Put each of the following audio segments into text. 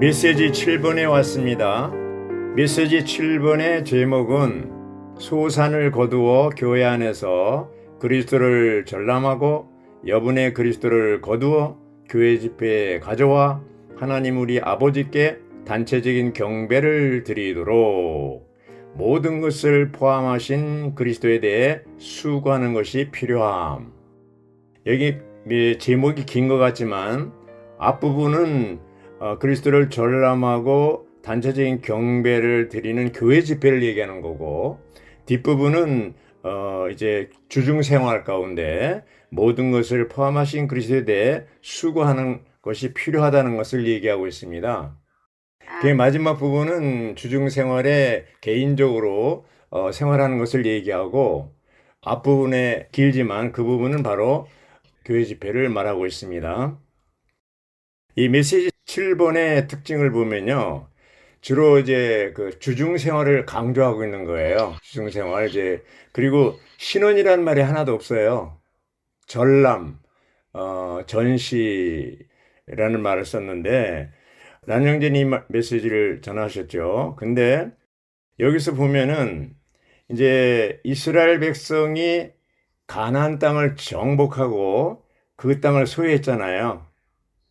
메시지 7번에 왔습니다. 메시지 7번의 제목은 소산을 거두어 교회 안에서 그리스도를 전람하고 여분의 그리스도를 거두어 교회 집회에 가져와 하나님 우리 아버지께 단체적인 경배를 드리도록 모든 것을 포함하신 그리스도에 대해 수고하는 것이 필요함. 여기 제목이 긴 것 같지만 앞부분은 어, 그리스도를 전람하고 단체적인 경배를 드리는 교회 집회를 얘기하는 거고 뒷부분은 어, 이제 주중 생활 가운데 모든 것을 포함하신 그리스도에 대해 수고하는 것이 필요하다는 것을 얘기하고 있습니다. 그 마지막 부분은 주중 생활에 개인적으로 어, 생활하는 것을 얘기하고 앞부분에 길지만 그 부분은 바로 교회 집회를 말하고 있습니다. 이 메시지 7번의 특징을 보면요. 주로 이제 그 주중 생활을 강조하고 있는 거예요. 주중 생활 이제 그리고 신원이라는 말이 하나도 없어요. 전람, 어, 전시라는 말을 썼는데 란영진이 메시지를 전하셨죠. 근데 여기서 보면은 이제 이스라엘 백성이 가나안 땅을 정복하고 그 땅을 소유했잖아요.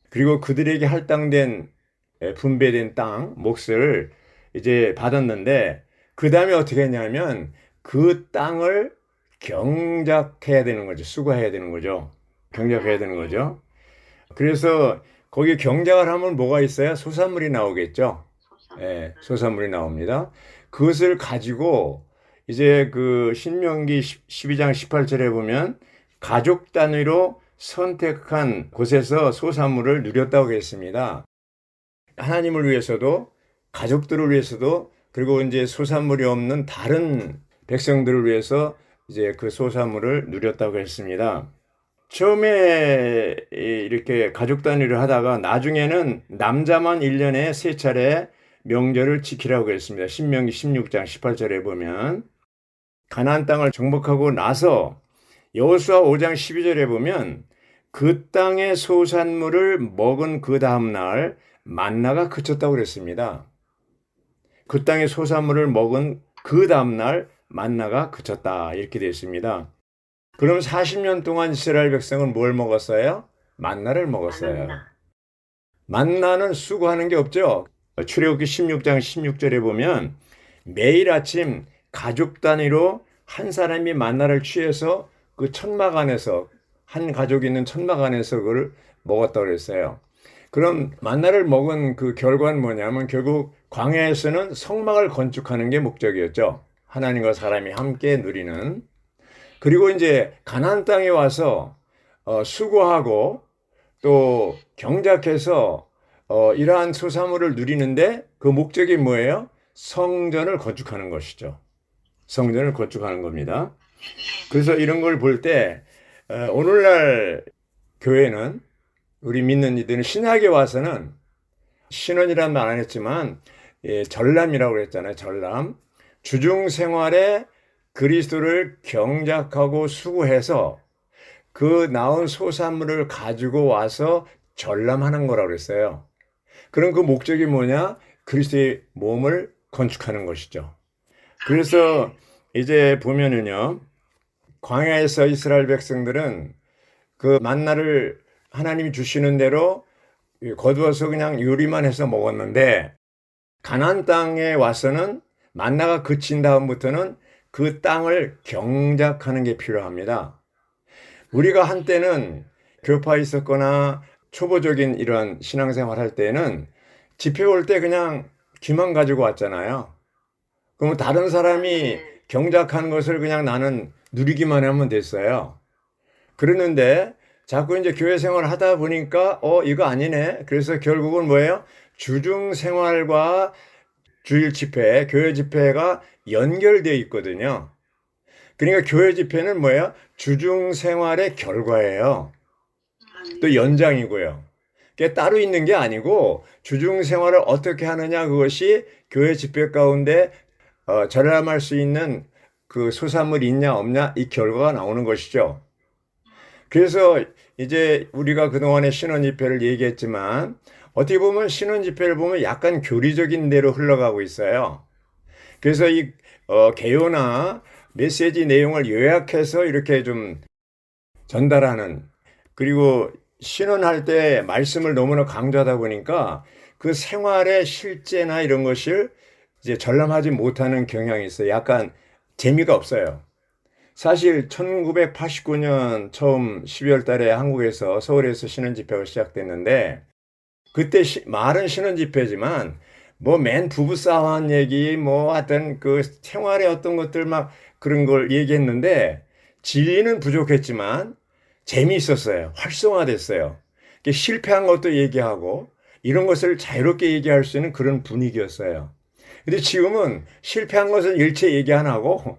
그리고 그들에게 할당된 분배된 땅 몫을 이제 받았는데 그 다음에 어떻게 했냐면 그 땅을 경작해야 되는 거죠. 수거해야 되는 거죠. 경작해야 되는 거죠. 그래서 거기 경작을 하면 뭐가 있어요? 소산물이 나오겠죠. 예, 네, 소산물이 나옵니다. 그것을 가지고 이제 그 신명기 12장 18절에 보면 가족 단위로 선택한 곳에서 소산물을 누렸다고 했습니다. 하나님을 위해서도 가족들을 위해서도 그리고 이제 소산물이 없는 다른 백성들을 위해서 이제 그 소산물을 누렸다고 했습니다. 처음에 이렇게 가족 단위를 하다가 나중에는 남자만 1년에 세 차례 명절을 지키라고 했습니다. 신명기 16장 18절에 보면 가나안 땅을 정복하고 나서 여호수아 5장 12절에 보면 그 땅의 소산물을 먹은 그 다음 날 만나가 그쳤다고 그랬습니다. 그 땅의 소산물을 먹은 그 다음 날 만나가 그쳤다 이렇게 되어 있습니다. 그럼 40년 동안 이스라엘 백성은 뭘 먹었어요? 만나를 먹었어요. 만나는 수고하는 게 없죠. 출애굽기 16장 16절에 보면 매일 아침 가족 단위로 한 사람이 만나를 취해서 그 천막 안에서 한 가족이 있는 천막 안에서 그걸 먹었다고 그랬어요. 그럼 만나를 먹은 그 결과는 뭐냐면 결국 광야에서는 성막을 건축하는 게 목적이었죠. 하나님과 사람이 함께 누리는. 그리고 이제 가나안 땅에 와서 어, 수고하고 또 경작해서 어, 이러한 소사물을 누리는데 그 목적이 뭐예요? 성전을 건축하는 것이죠. 성전을 건축하는 겁니다. 그래서 이런 걸 볼 때 오늘날 교회는 우리 믿는 이들은 신학에 와서는 신원이라는 말안 했지만 예, 전람이라고 그랬잖아요. 전람. 주중 생활에 그리스도를 경작하고 수고해서 그 나온 소산물을 가지고 와서 전람하는 거라고 그랬어요. 그럼 그 목적이 뭐냐? 그리스도의 몸을 건축하는 것이죠. 그래서 이제 보면은요. 광야에서 이스라엘 백성들은 그 만나를 하나님이 주시는 대로 거두어서 그냥 요리만 해서 먹었는데 가나안 땅에 와서는 만나가 그친 다음부터는 그 땅을 경작하는 게 필요합니다. 우리가 한때는 교파 있었거나 초보적인 이런 신앙생활 할 때는 집회 올 때 그냥 귀만 가지고 왔잖아요. 그러면 다른 사람이 경작하는 것을 그냥 나는 누리기만 하면 됐어요. 그러는데 자꾸 이제 교회 생활 하다 보니까 어 이거 아니네. 그래서 결국은 뭐예요? 주중 생활과 주일 집회, 교회 집회가 연결되어 있거든요. 그러니까 교회 집회는 뭐예요? 주중 생활의 결과예요. 또 연장이고요. 그게 따로 있는 게 아니고 주중 생활을 어떻게 하느냐 그것이 교회 집회 가운데 어, 절람할 수 있는 그 소산물이 있냐 없냐 이 결과가 나오는 것이죠. 그래서 이제 우리가 그동안에 신원 입회를 얘기했지만 어떻게 보면 신원 집회를 보면 약간 교리적인 대로 흘러가고 있어요. 그래서 이 어, 개요나 메시지 내용을 요약해서 이렇게 좀 전달하는 그리고 신원할 때 말씀을 너무나 강조하다 보니까 그 생활의 실제나 이런 것을 이제 전람하지 못하는 경향이 있어요. 약간 재미가 없어요. 사실 1989년 처음 12월 달에 한국에서 서울에서 신원 집회가 시작됐는데 그때 시- 말은 신원 집회지만 뭐 맨 부부 싸움한 얘기 뭐 하여튼 그 생활의 어떤 것들 막 그런 걸 얘기했는데 진리는 부족했지만 재미있었어요. 활성화됐어요. 실패한 것도 얘기하고 이런 것을 자유롭게 얘기할 수 있는 그런 분위기였어요. 근데 지금은 실패한 것은 일체 얘기 안 하고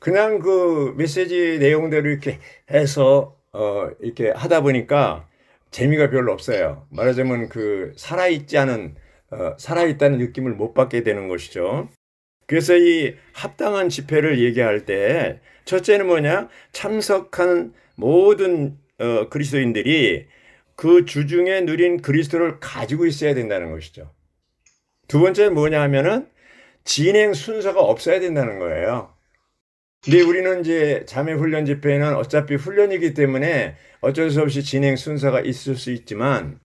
그냥 그 메시지 내용대로 이렇게 해서 어 이렇게 하다 보니까 재미가 별로 없어요. 말하자면 그 살아있지 않은 어 살아있다는 느낌을 못 받게 되는 것이죠. 그래서 이 합당한 집회를 얘기할 때 첫째는 뭐냐? 참석한 모든 어 그리스도인들이 그 주중에 누린 그리스도를 가지고 있어야 된다는 것이죠. 두 번째는 뭐냐 하면은 진행 순서가 없어야 된다는 거예요. 근데 우리는 이제 자매 훈련 집회는 어차피 훈련이기 때문에 어쩔 수 없이 진행 순서가 있을 수 있지만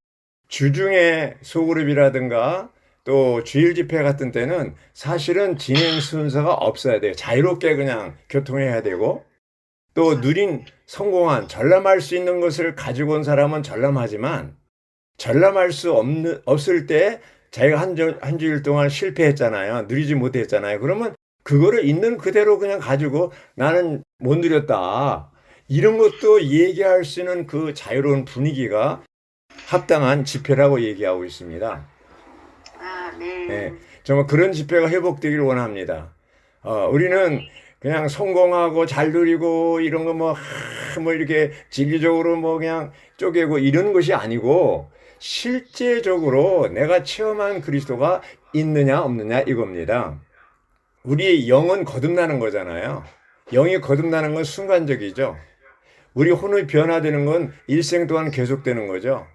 주중에 소그룹이라든가 또 주일 집회 같은 때는 사실은 진행 순서가 없어야 돼요. 자유롭게 그냥 교통해야 되고 또 누린 성공한 전람할 수 있는 것을 가지고 온 사람은 전람하지만 전람할 수 없는 없을 때 자기가 한, 주, 한 주일 동안 실패했잖아요. 누리지 못했잖아요. 그러면 그거를 있는 그대로 그냥 가지고 나는 못 누렸다. 이런 것도 얘기할 수 있는 그 자유로운 분위기가 합당한 집회라고 얘기하고 있습니다. 아, 네. 예, 정말 그런 집회가 회복되길 원합니다. 어, 우리는 그냥 성공하고 잘 누리고 이런 거 뭐, 하, 뭐 이렇게 진리적으로 뭐 그냥 쪼개고 이런 것이 아니고 실제적으로 내가 체험한 그리스도가 있느냐 없느냐 이겁니다. 우리의 영은 거듭나는 거잖아요. 영이 거듭나는 건 순간적이죠. 우리 혼이 변화되는 건 일생 동안 계속되는 거죠.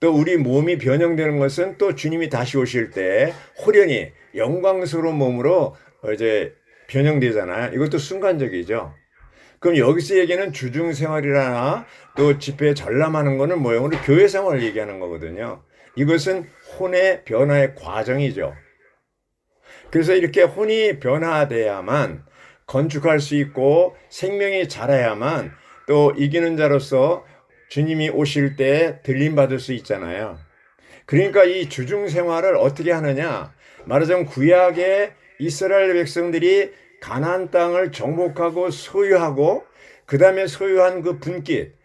또 우리 몸이 변형되는 것은 또 주님이 다시 오실 때 호련히 영광스러운 몸으로 이제 변형되잖아요. 이것도 순간적이죠. 그럼 여기서 얘기는 주중 생활이라나 또 집회에 전람하는 거는? 우리 교회 생활을 얘기하는 거거든요. 이것은 혼의 변화의 과정이죠. 그래서 이렇게 혼이 변화돼야만 건축할 수 있고 생명이 자라야만 또 이기는 자로서 주님이 오실 때 들림 받을 수 있잖아요. 그러니까 이 주중 생활을 어떻게 하느냐? 말하자면 구약의 이스라엘 백성들이 가나안 땅을 정복하고 소유하고 그 다음에 소유한 그 분깃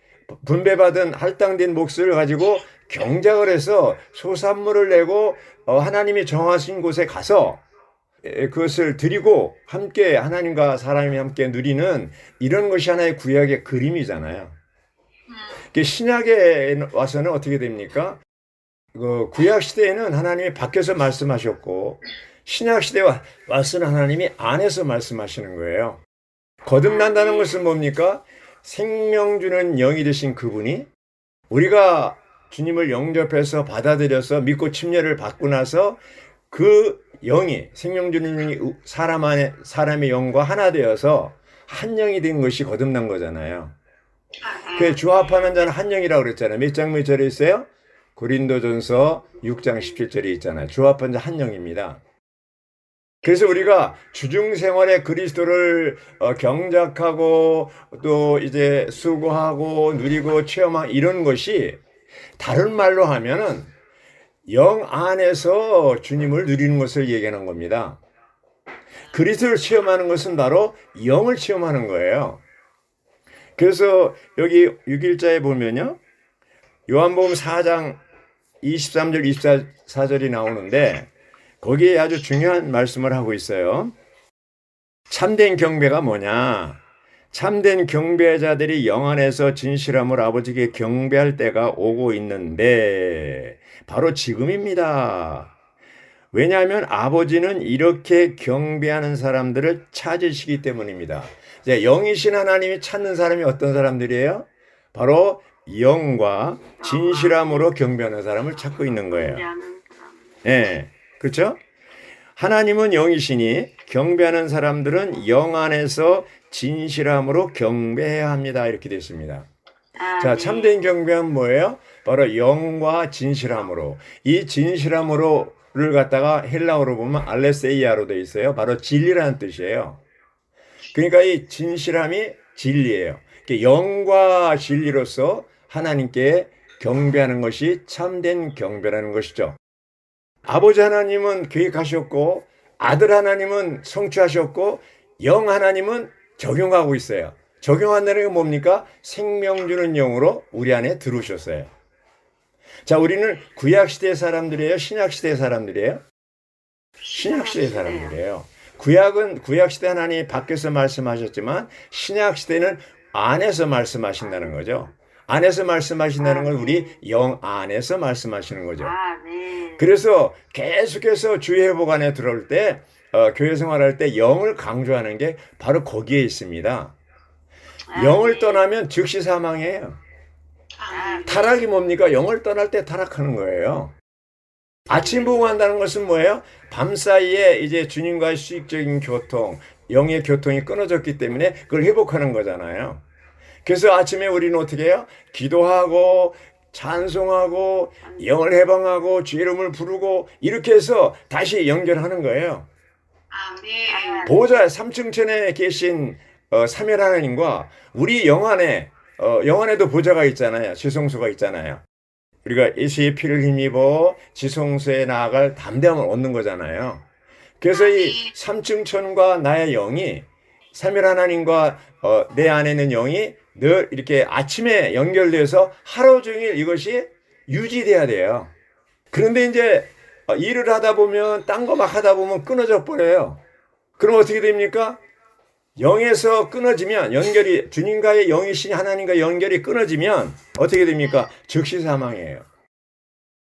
분배받은 할당된 몫을 가지고 경작을 해서 소산물을 내고 어, 하나님이 정하신 곳에 가서 에, 그것을 드리고 함께 하나님과 사람이 함께 누리는 이런 것이 하나의 구약의 그림이잖아요. 그 신약에 와서는 어떻게 됩니까? 그 구약 시대에는 하나님이 밖에서 말씀하셨고 신약 시대에 와- 와서는 하나님이 안에서 말씀하시는 거예요. 거듭난다는 것은 뭡니까? 생명 주는 영이 되신 그분이 우리가 주님을 영접해서 받아들여서 믿고 침례를 받고 나서 그 영이 생명 주는 영이 우- 사람 안에 사람의 영과 하나 되어서 한 영이 된 것이 거듭난 거잖아요. 그 주합하는 자는 한 영이라고 그랬잖아요. 몇 장 몇 절에 있어요? 고린도전서 6장 17절에 있잖아요. 주합한 자 한 영입니다. 그래서 우리가 주중 생활에 그리스도를 어, 경작하고 또 이제 수고하고 누리고 체험하고 이런 것이 다른 말로 하면은 영 안에서 주님을 누리는 것을 얘기하는 겁니다. 그리스도를 체험하는 것은 바로 영을 체험하는 거예요. 그래서 여기 6일자에 보면요. 요한복음 4장 23절 24절이 나오는데 거기에 아주 중요한 말씀을 하고 있어요. 참된 경배가 뭐냐? 참된 경배자들이 영 안에서 진실함을 아버지께 경배할 때가 오고 있는데 바로 지금입니다. 왜냐하면 아버지는 이렇게 경배하는 사람들을 찾으시기 때문입니다. 이제 영이신 하나님이 찾는 사람이 어떤 사람들이에요? 바로 영과 진실함으로 경배하는 사람을 찾고 있는 거예요. 예. 그렇죠? 하나님은 영이시니 경배하는 사람들은 영 안에서 진실함으로 경배해야 합니다. 이렇게 되어 있습니다. 아, 자, 네. 참된 경배는 뭐예요? 바로 영과 진실함으로. 이 진실함으로를 갖다가 헬라어로 보면 알레세이아로 되어 있어요. 바로 진리라는 뜻이에요. 그러니까 이 진실함이 진리예요. 영과 진리로서 하나님께 경배하는 것이 참된 경배라는 것이죠. 아버지 하나님은 계획하셨고 아들 하나님은 성취하셨고 영 하나님은 적용하고 있어요. 적용한다는 게 뭡니까? 생명 주는 영으로 우리 안에 들어오셨어요. 자, 우리는 구약 시대 사람들이에요, 신약 시대 사람들이에요? 신약 시대 사람들이에요. 구약은 구약 시대 하나님이 밖에서 말씀하셨지만 신약 시대는 안에서 말씀하신다는 거죠. 안에서 말씀하신다는 건 우리 영 안에서 말씀하시는 거죠. 그래서 계속해서 주의 회복 안에 들어올 때 어, 교회 생활할 때 영을 강조하는 게 바로 거기에 있습니다. 아, 영을 네. 떠나면 즉시 사망이에요. 타락이 뭡니까? 영을 떠날 때 타락하는 거예요. 아침 부흥한다는 것은 뭐예요? 밤 사이에 이제 주님과의 수익적인 교통, 영의 교통이 끊어졌기 때문에 그걸 회복하는 거잖아요. 그래서 아침에 우리는 어떻게 해요? 기도하고 찬송하고 영을 해방하고 주 이름을 부르고 이렇게 해서 다시 연결하는 거예요. 보호자 삼층천에 계신 어, 삼열 하나님과 우리 영 안에 어, 영 안에도 보좌가 있잖아요. 지성소가 있잖아요. 우리가 예수의 피를 힘입어 지성소에 나아갈 담대함을 얻는 거잖아요. 그래서 이 삼층천과 나의 영이 삼열 하나님과 어, 내 안에 있는 영이 늘 이렇게 아침에 연결돼서 하루 종일 이것이 유지돼야 돼요. 그런데 이제 어, 일을 하다 보면 딴 거 막 하다 보면 끊어져 버려요. 그럼 어떻게 됩니까? 영에서 끊어지면 연결이 주님과의 영이신 하나님과 연결이 끊어지면 어떻게 됩니까? 즉시 사망이에요.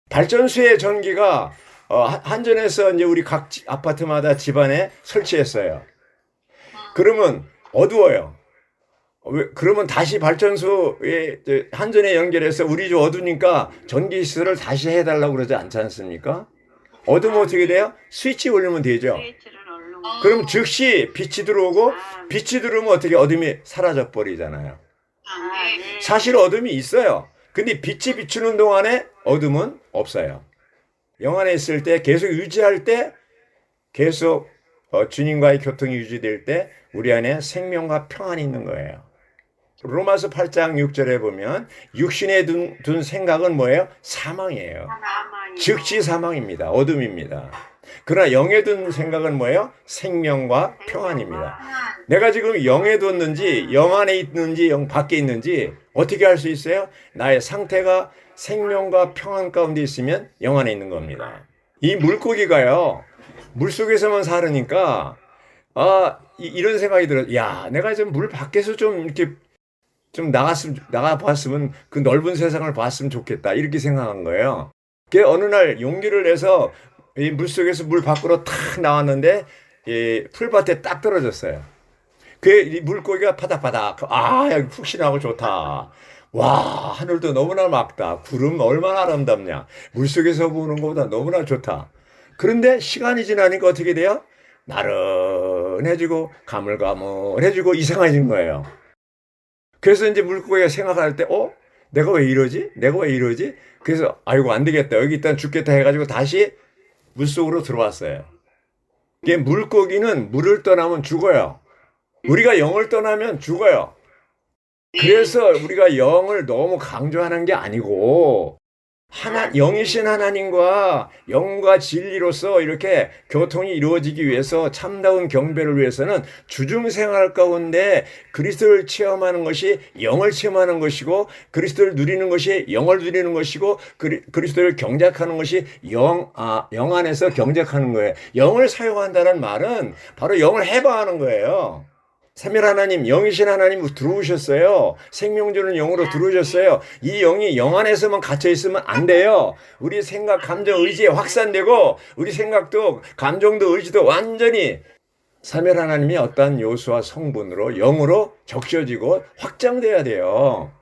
발전소의 전기가 어, 한- 한전에서 이제 우리 각 지- 아파트마다 집안에 설치했어요. 그러면 어두워요. 어, 왜- 그러면 다시 발전소에 한전에 연결해서 우리 집 어두니까 전기 시설을 다시 해달라고 그러지 않지 않습니까? 어두면 어떻게 돼요? 스위치 올리면 되죠. 스위치를 얼른. 그럼 즉시 빛이 들어오고 아, 빛이 들어오면 어떻게 어둠이 사라져 버리잖아요. 아, 네. 사실 어둠이 있어요. 근데 빛이 비추는 동안에 어둠은 없어요. 영 안에 있을 때 계속 유지할 때 계속 어, 주님과의 교통이 유지될 때 우리 안에 생명과 평안이 있는 거예요. 로마서 8장 6절에 보면 육신에 둔, 둔 생각은 뭐예요? 사망이에요. 사망이요. 즉시 사망입니다. 어둠입니다. 그러나 영에 둔 생각은 뭐예요? 생명과 평안입니다. 내가 지금 영에 뒀는지 영 안에 있는지 영 밖에 있는지 어떻게 알 수 있어요? 나의 상태가 생명과 평안 가운데 있으면 영 안에 있는 겁니다. 이 물고기가요. 물속에서만 살으니까 아 이- 이런 생각이 들어. 야, 내가 좀물 밖에서 좀 이렇게 좀 나갔으면 나가 봤으면 그 넓은 세상을 봤으면 좋겠다. 이렇게 생각한 거예요. 그 어느 날 용기를 내서 이 물속에서 물 밖으로 탁 나왔는데 이 풀밭에 딱 떨어졌어요. 그이 물고기가 파닥파닥 아 여기 푹신하고 좋다. 와 하늘도 너무나 맑다. 구름 얼마나 아름답냐. 물속에서 보는 것보다 너무나 좋다. 그런데 시간이 지나니까 어떻게 돼요? 나른해지고 가물가물해지고 이상해진 거예요. 그래서 이제 물고기가 생각할 때, 어? 내가 왜 이러지? 내가 왜 이러지? 그래서, 아이고, 안 되겠다. 여기 일단 죽겠다 해가지고 다시 물속으로 들어왔어요. 이게 물고기는 물을 떠나면 죽어요. 우리가 영을 떠나면 죽어요. 그래서 우리가 영을 너무 강조하는 게 아니고, 하나, 영이신 하나님과 영과 진리로서 이렇게 교통이 이루어지기 위해서 참다운 경배를 위해서는 주중 생활 가운데 그리스도를 체험하는 것이 영을 체험하는 것이고 그리스도를 누리는 것이 영을 누리는 것이고 그리, 그리스도를 경작하는 것이 영, 아, 영 안에서 경작하는 거예요. 영을 사용한다는 말은 바로 영을 해방하는 거예요. 삼일 하나님, 영이신 하나님 들어오셨어요. 생명 주는 영으로 들어오셨어요. 이 영이 영 안에서만 갇혀 있으면 안 돼요. 우리 생각, 감정, 의지에 확산되고 우리 생각도 감정도 의지도 완전히 삼일 하나님이 어떠한 요소와 성분으로 영으로 적셔지고 확장돼야 돼요.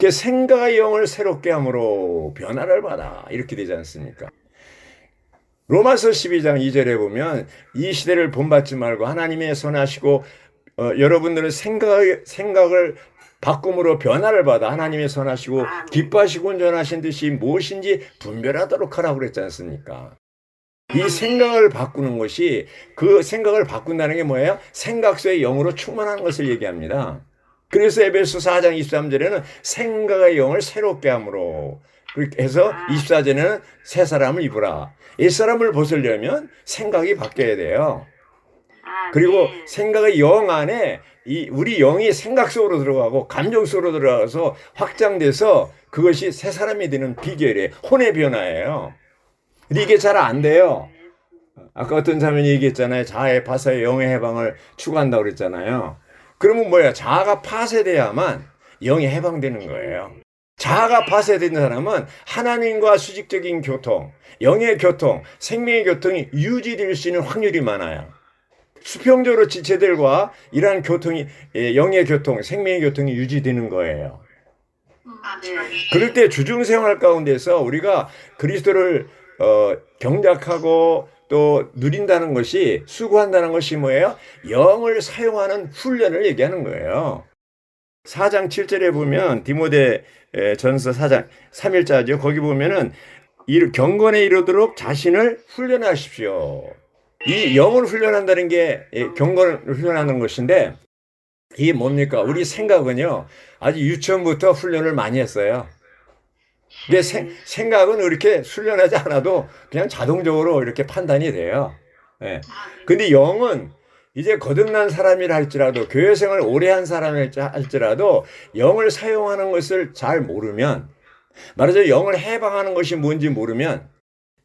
그 생각의 영을 새롭게 함으로 변화를 받아 이렇게 되지 않습니까? 로마서 12장 2절에 보면 이 시대를 본받지 말고 하나님의 선하시고 어, 여러분들은 생각 생각을 바꿈으로 변화를 받아 하나님의 선하시고 기뻐하시고 온전하신 듯이 무엇인지 분별하도록 하라고 그랬지 않습니까? 이 생각을 바꾸는 것이 그 생각을 바꾼다는 게 뭐예요? 생각서의 영으로 충만하는 것을 얘기합니다. 그래서 에베소 4장 23절에는 생각의 영을 새롭게 함으로 그렇게 해서 24절에는 새 사람을 입으라. 옛 사람을 벗으려면 생각이 바뀌어야 돼요. 그리고 생각의 영 안에 이 우리 영이 생각 속으로 들어가고 감정 속으로 들어가서 확장돼서 그것이 새 사람이 되는 비결이에요. 혼의 변화예요. 근데 이게 잘 안 돼요. 아까 어떤 사람이 얘기했잖아요. 자아의 파사의 영의 해방을 추구한다고 그랬잖아요. 그러면 뭐야? 자아가 파쇄돼야만 영이 해방되는 거예요. 자아가 파쇄된 사람은 하나님과 수직적인 교통, 영의 교통, 생명의 교통이 유지될 수 있는 확률이 많아요. 수평적으로 지체들과 이러한 교통이 예, 영의 교통, 생명의 교통이 유지되는 거예요. 아멘. 그럴 때 주중 생활 가운데서 우리가 그리스도를 어, 경작하고 또 누린다는 것이 수고한다는 것이 뭐예요? 영을 사용하는 훈련을 얘기하는 거예요. 4장 7절에 보면 디모데 에, 전서 4장 3일자죠. 거기 보면은 이 경건에 이르도록 자신을 훈련하십시오. 이 영을 훈련한다는 게 예, 경건을 훈련하는 것인데 이게 뭡니까? 우리 생각은요. 아주 유치원부터 훈련을 많이 했어요. 근데 생, 생각은 이렇게 훈련하지 않아도 그냥 자동적으로 이렇게 판단이 돼요. 예. 근데 영은 이제 거듭난 사람이라 할지라도 교회 생활 오래 한 사람이라 할지라도 영을 사용하는 것을 잘 모르면 말하자면 영을 해방하는 것이 뭔지 모르면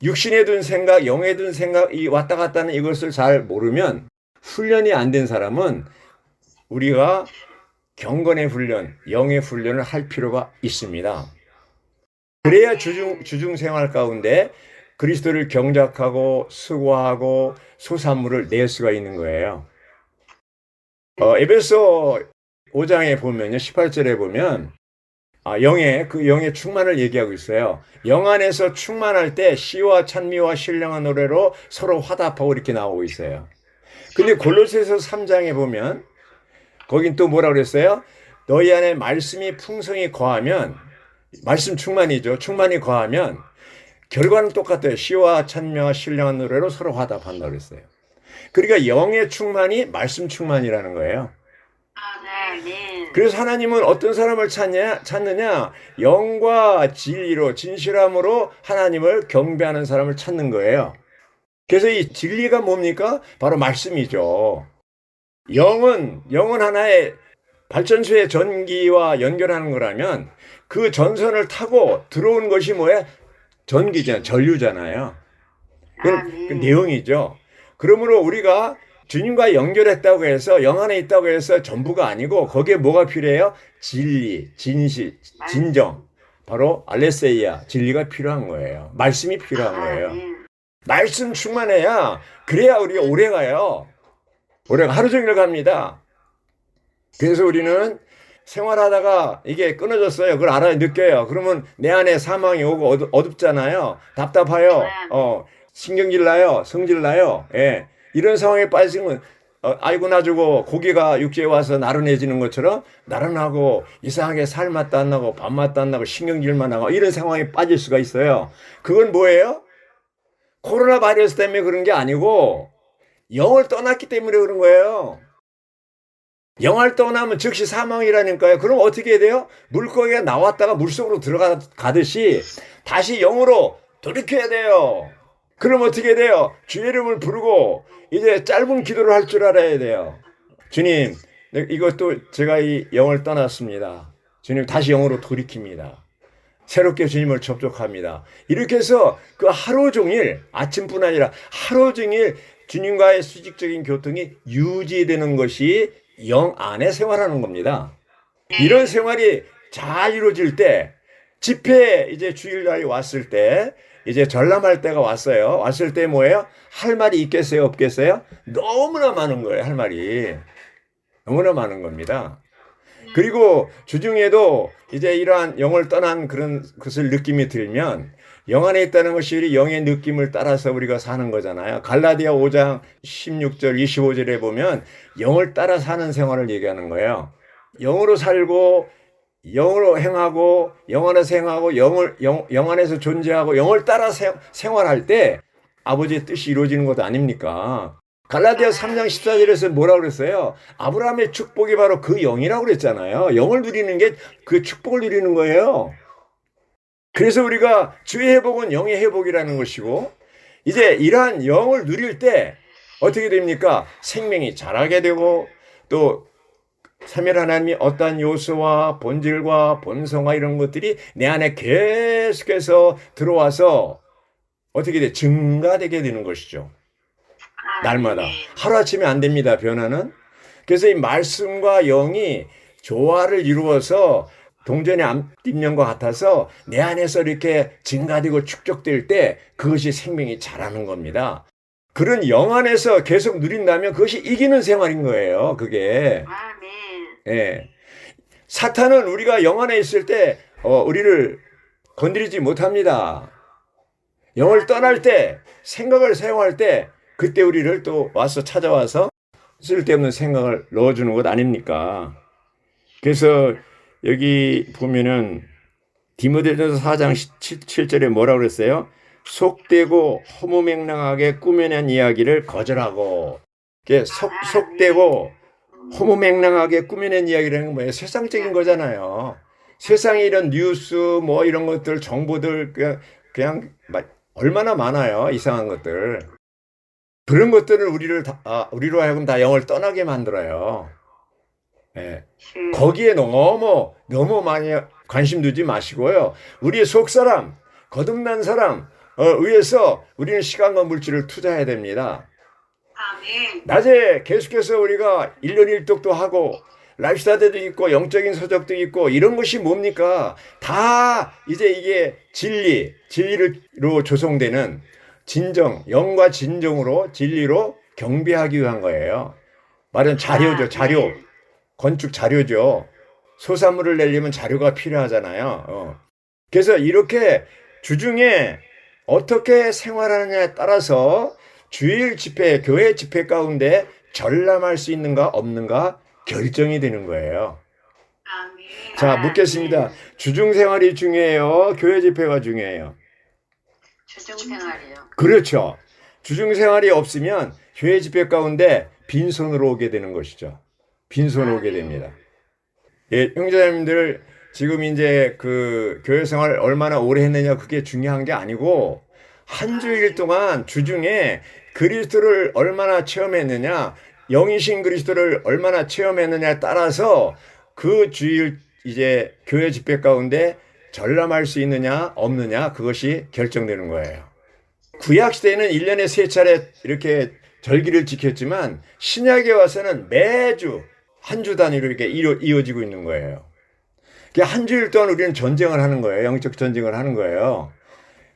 육신에 둔 생각, 영에 둔 생각, 이 왔다 갔다 하는 이것을 잘 모르면 훈련이 안 된 사람은 우리가 경건의 훈련, 영의 훈련을 할 필요가 있습니다. 그래야 주중, 주중 생활 가운데 그리스도를 경작하고 수고하고 소산물을 낼 수가 있는 거예요. 어, 에베소 5장에 보면요, 18절에 보면 아, 영의 그 영의 충만을 얘기하고 있어요. 영 안에서 충만할 때 시와 찬미와 신령한 노래로 서로 화답하고 이렇게 나오고 있어요. 근데 골로새서 3장에 보면 거긴 또 뭐라 그랬어요? 너희 안에 말씀이 풍성히 거하면 말씀 충만이죠. 충만이 거하면 결과는 똑같아요. 시와 찬미와 신령한 노래로 서로 화답한다 그랬어요. 그러니까 영의 충만이 말씀 충만이라는 거예요. 아멘. 그래서 하나님은 어떤 사람을 찾냐, 찾느냐? 영과 진리로, 진실함으로 하나님을 경배하는 사람을 찾는 거예요. 그래서 이 진리가 뭡니까? 바로 말씀이죠. 영은, 영은 하나의 발전소의 전기와 연결하는 거라면 그 전선을 타고 들어온 것이 뭐야? 전기잖아요. 전류잖아요. 그건 그 내용이죠. 그러므로 우리가 주님과 연결했다고 해서 영 안에 있다고 해서 전부가 아니고 거기에 뭐가 필요해요? 진리, 진실, 진정. 바로 알레세이아 진리가 필요한 거예요. 말씀이 필요한 거예요. 아멘. 말씀 충만해야 그래야 우리가 오래 가요. 오래가 하루 종일 갑니다. 그래서 우리는 생활하다가 이게 끊어졌어요. 그걸 알아야 느껴요. 그러면 내 안에 사망이 오고 어둡, 어둡잖아요. 답답해요. 어, 신경질 나요. 성질 나요. 예. 이런 상황에 빠지면 어, 아이고 나주고 고기가 육지에 와서 나른해지는 것처럼 나른하고 이상하게 살 맛도 안 나고 밥 맛도 안 나고 신경질만 나고 이런 상황에 빠질 수가 있어요. 그건 뭐예요? 코로나 바이러스 때문에 그런 게 아니고 영을 떠났기 때문에 그런 거예요. 영을 떠나면 즉시 사망이라니까요. 그럼 어떻게 해야 돼요? 물고기가 나왔다가 물속으로 들어가듯이 다시 영으로 돌이켜야 돼요. 그럼 어떻게 돼요? 주 이름을 부르고 이제 짧은 기도를 할 줄 알아야 돼요. 주님, 네, 이것도 제가 이 영을 떠났습니다. 주님 다시 영으로 돌이킵니다. 새롭게 주님을 접촉합니다. 이렇게 해서 그 하루 종일 아침뿐 아니라 하루 종일 주님과의 수직적인 교통이 유지되는 것이 영 안에 생활하는 겁니다. 이런 생활이 잘 이루어질 때 집회 이제 주일날이 왔을 때 이제 전람할 때가 왔어요. 왔을 때 뭐예요? 할 말이 있겠어요? 없겠어요? 너무나 많은 거예요. 할 말이. 너무나 많은 겁니다. 그리고 주중에도 이제 이러한 영을 떠난 그런 것을 느낌이 들면 영 안에 있다는 것이 영의 느낌을 따라서 우리가 사는 거잖아요. 갈라디아 5장 16절 25절에 보면 영을 따라 사는 생활을 얘기하는 거예요. 영으로 살고 영으로 행하고 영 안에서 행하고 영을 영, 영 안에서 존재하고 영을 따라 세- 생활할 때 아버지의 뜻이 이루어지는 것 아닙니까? 갈라디아 3장 14절에서 뭐라 그랬어요? 아브라함의 축복이 바로 그 영이라고 그랬잖아요. 영을 누리는 게 그 축복을 누리는 거예요. 그래서 우리가 주의 회복은 영의 회복이라는 것이고 이제 이러한 영을 누릴 때 어떻게 됩니까? 생명이 자라게 되고 또 삼일 하나님이 어떠한 요소와 본질과 본성과 이런 것들이 내 안에 계속해서 들어와서 어떻게 돼? 증가되게 되는 것이죠. 날마다. 하루아침에 안 됩니다, 변화는. 그래서 이 말씀과 영이 조화를 이루어서 동전의 앞뒷면과 같아서 내 안에서 이렇게 증가되고 축적될 때 그것이 생명이 자라는 겁니다. 그런 영 안에서 계속 누린다면 그것이 이기는 생활인 거예요, 그게. 아멘. 예. 사탄은 우리가 영 안에 있을 때, 어, 우리를 건드리지 못합니다. 영을 떠날 때, 생각을 사용할 때, 그때 우리를 또 와서 찾아와서 쓸데없는 생각을 넣어주는 것 아닙니까? 그래서 여기 보면은 디모데전서 4장 7, 절에 뭐라고 그랬어요? 속되고 허무맹랑하게 꾸며낸 이야기를 거절하고 속, 속되고 허무맹랑하게 꾸며낸 이야기라는 건 뭐예요? 세상적인 거잖아요. 세상에 이런 뉴스 뭐 이런 것들 정보들 그냥, 그냥 막 얼마나 많아요. 이상한 것들. 그런 것들은 우리를 다, 아, 우리로 하여금 다 영을 떠나게 만들어요. 예. 거기에 너무 너무 많이 관심 두지 마시고요. 우리의 속 사람, 거듭난 사람 어, 위해서 우리는 시간과 물질을 투자해야 됩니다. 낮에 계속해서 우리가 일년 일독도 하고 라이프스타일도 있고 영적인 서적도 있고 이런 것이 뭡니까? 다 이제 이게 진리, 진리로 조성되는 진정, 영과 진정으로 진리로 경배하기 위한 거예요. 말은 자료죠, 자료. 건축 자료죠. 소사물을 내려면 자료가 필요하잖아요. 어. 그래서 이렇게 주중에 어떻게 생활하느냐에 따라서 주일 집회, 교회 집회 가운데 전람할 수 있는가 없는가 결정이 되는 거예요. 아멘. 자, 묻겠습니다. 주중 생활이 중요해요? 교회 집회가 중요해요? 주중 생활이요. 그렇죠. 주중 생활이 없으면 교회 집회 가운데 빈손으로 오게 되는 것이죠. 빈손으로 오게 됩니다. 예, 형제자님들 지금 이제 그 교회 생활 얼마나 오래 했느냐 그게 중요한 게 아니고 한 주일 동안 주중에 그리스도를 얼마나 체험했느냐 영이신 그리스도를 얼마나 체험했느냐에 따라서 그 주일 이제 교회 집회 가운데 전람할 수 있느냐 없느냐 그것이 결정되는 거예요. 구약 시대에는 1년에 세 차례 이렇게 절기를 지켰지만 신약에 와서는 매주 한 주 단위로 이렇게 이어지고 있는 거예요. 그러니까 한 주일 동안 우리는 전쟁을 하는 거예요. 영적 전쟁을 하는 거예요.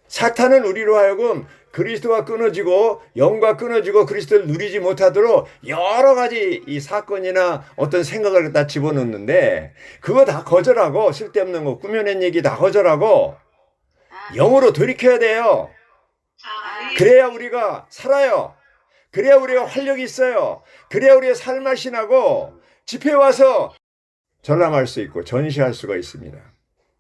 사탄은 우리로 하여금 그리스도와 끊어지고 영과 끊어지고 그리스도를 누리지 못하도록 여러 가지 이 사건이나 어떤 생각을 다 집어넣는데 그거 다 거절하고 쓸데없는 거 꾸며낸 얘기 다 거절하고 영으로 돌이켜야 돼요. 그래야 우리가 살아요. 그래야 우리가 활력이 있어요. 그래야 우리의 삶맛이 나고 집회 와서 전람할 수 있고 전시할 수가 있습니다.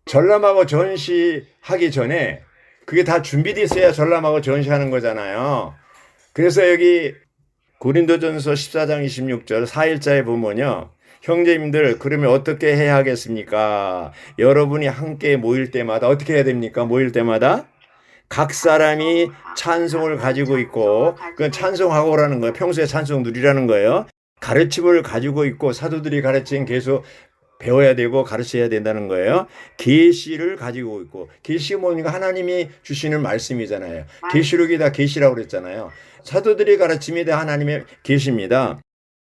전람하고 전시하기 전에 그게 다 준비되어 있어야 전람하고 전시하는 거잖아요. 그래서 여기 고린도전서 14장 26절 4일자에 보면요. 형제님들 그러면 어떻게 해야 하겠습니까? 여러분이 함께 모일 때마다 어떻게 해야 됩니까? 모일 때마다 각 사람이 찬송을 가지고 있고 그 찬송하고 오라는 거예요. 평소에 찬송 누리라는 거예요. 가르침을 가지고 있고 사도들이 가르친 계속 배워야 되고 가르쳐야 된다는 거예요. 계시를 가지고 있고 계시 뭐니까 하나님이 주시는 말씀이잖아요. 계시록이 다 계시라고 그랬잖아요. 사도들이 가르침이 다 하나님의 계시입니다.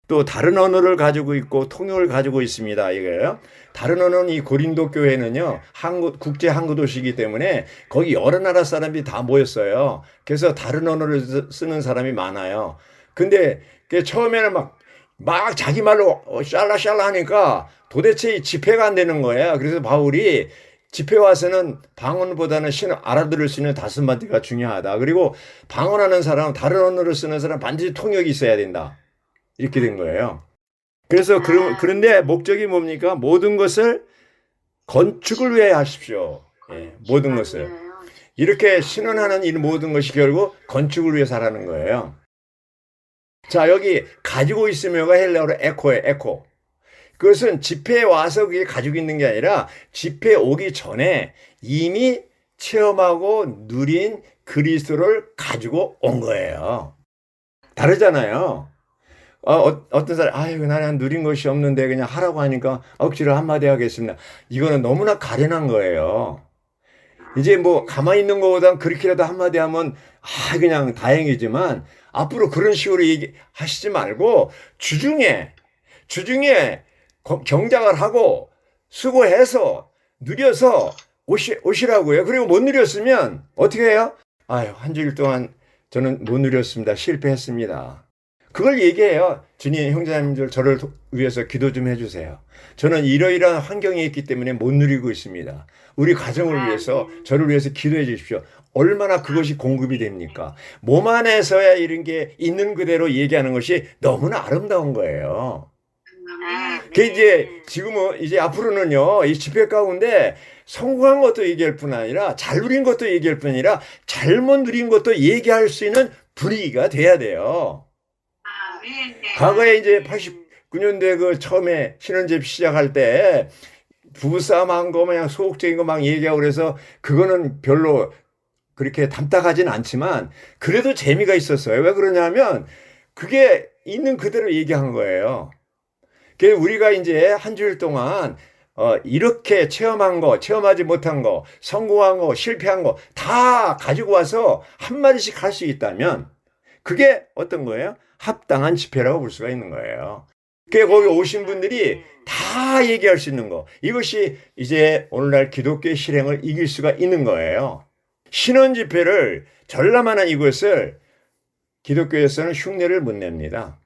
또 다른 언어를 가지고 있고 통역을 가지고 있습니다. 이거예요. 다른 언어는 이 고린도 교회는요. 한국 국제 항구 도시이기 때문에 거기 여러 나라 사람들이 다 모였어요. 그래서 다른 언어를 쓰- 쓰는 사람이 많아요. 근데 그 처음에는 막 막 자기 말로 어, 샬라샬라 하니까 도대체 이 집회가 안 되는 거예요. 그래서 바울이 집회 와서는 방언보다는 신 알아들을 수 있는 다섯 마디가 중요하다. 그리고 방언하는 사람은 다른 언어를 쓰는 사람 은 반드시 통역이 있어야 된다. 이렇게 된 거예요. 그래서 그, 그런데 목적이 뭡니까? 모든 것을 건축을 위해 하십시오. 예, 모든 것을. 이렇게 신원하는 이 모든 것이 결국 건축을 위해 살아는 거예요. 자, 여기 가지고 있으며가 헬라어로 에코에 에코. 그것은 집회에 와서 그게 가지고 있는 게 아니라 집회 오기 전에 이미 체험하고 누린 그리스도를 가지고 온 거예요. 다르잖아요. 어, 어, 어떤 사람, 아유, 나는 누린 것이 없는데 그냥 하라고 하니까 억지로 한마디 하겠습니다. 이거는 너무나 가련한 거예요. 이제 뭐 가만히 있는 것보단 그렇게라도 한마디 하면 아 그냥 다행이지만 앞으로 그런 식으로 얘기하시지 말고 주중에 주중에 거- 경작을 하고 수고해서 누려서 오시, 오시라고요. 그리고 못 누렸으면 어떻게 해요? 아유 한 주일 동안 저는 못 누렸습니다. 실패했습니다. 그걸 얘기해요. 주님 형제자님들 저를 도- 위해서 기도 좀 해주세요. 저는 이러이러한 환경에 있기 때문에 못 누리고 있습니다. 우리 가정을 위해서 저를 위해서 기도해 주십시오. 얼마나 그것이 공급이 됩니까? 몸 안에서야 이런 게 있는 그대로 얘기하는 것이 너무나 아름다운 거예요. 그 이제 지금은 이제 앞으로는요 이 집회 가운데 성공한 것도 얘기할 뿐 아니라 잘 누린 것도 얘기할 뿐 아니라 잘못 누린 것도 얘기할 수 있는 분위기가 돼야 돼요. 과거에 이제 89년도에 그 처음에 신혼집 시작할 때 부부싸움 한 거 그냥 소극적인 거 막 얘기하고 그래서 그거는 별로 그렇게 담딱하진 않지만 그래도 재미가 있었어요. 왜 그러냐면 그게 있는 그대로 얘기한 거예요. 그 우리가 이제 한 주일 동안 어, 이렇게 체험한 거, 체험하지 못한 거, 성공한 거, 실패한 거 다 가지고 와서 한 마디씩 할 수 있다면 그게 어떤 거예요? 합당한 집회라고 볼 수가 있는 거예요. 그 거기 오신 분들이 다 얘기할 수 있는 거. 이것이 이제 오늘날 기독교의 실행을 이길 수가 있는 거예요. 신원 집회를 전람하는 이것을 기독교에서는 흉내를 못 냅니다.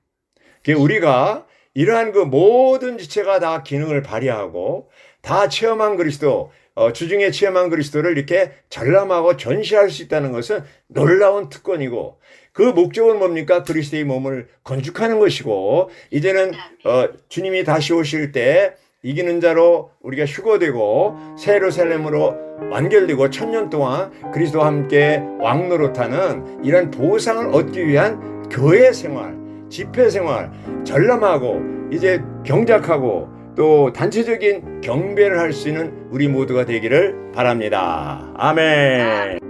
그 우리가 이러한 그 모든 지체가 다 기능을 발휘하고 다 체험한 그리스도, 어, 주중에 체험한 그리스도를 이렇게 전람하고 전시할 수 있다는 것은 놀라운 특권이고 그 목적은 뭡니까? 그리스도의 몸을 건축하는 것이고 이제는 어, 주님이 다시 오실 때 이기는 자로 우리가 휴거되고 새 예루살렘으로 완결되고 천년 동안 그리스도와 함께 왕노릇하는 이런 보상을 얻기 위한 교회 생활, 집회 생활, 전람하고 이제 경작하고 또 단체적인 경배를 할 수 있는 우리 모두가 되기를 바랍니다. 아멘.